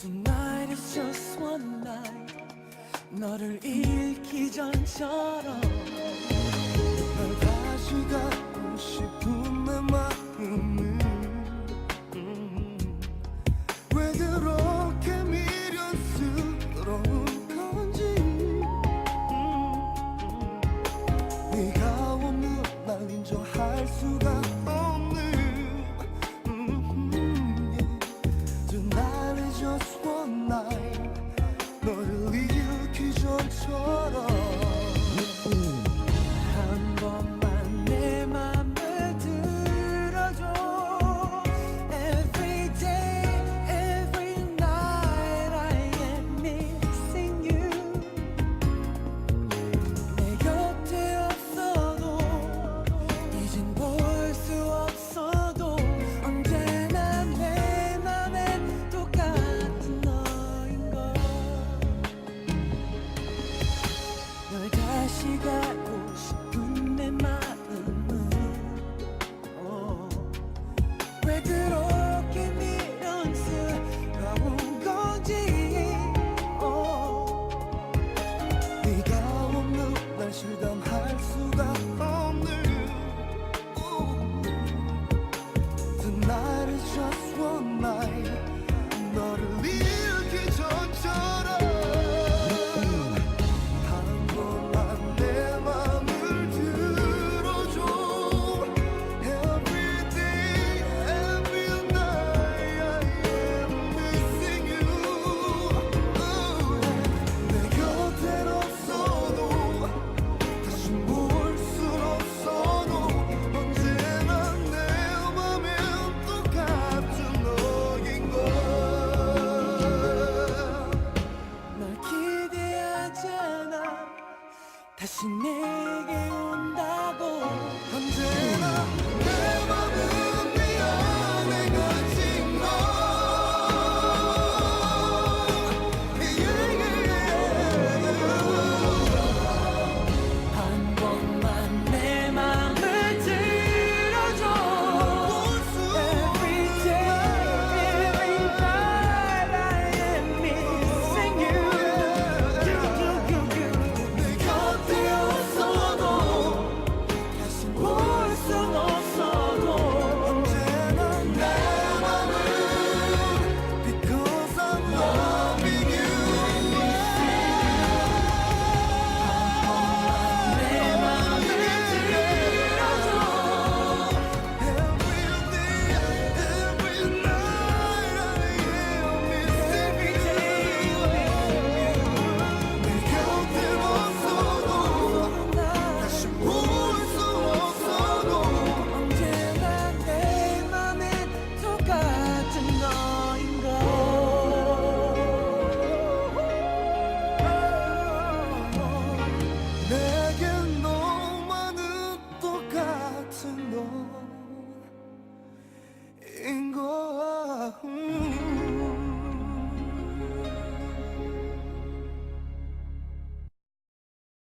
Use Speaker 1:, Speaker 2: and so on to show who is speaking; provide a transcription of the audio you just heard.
Speaker 1: Tonight is just one night. 너를 잃기 전처럼.
Speaker 2: 널 다시 갖고 싶은 내 마음은 음, 왜 그렇게 미련스러운 건지. 네가 없는 날 인정할 수가
Speaker 1: 없어
Speaker 2: 날 너를 잃기 전처럼. 다시
Speaker 1: 가고 기대하잖아. 다시 내게 온다고.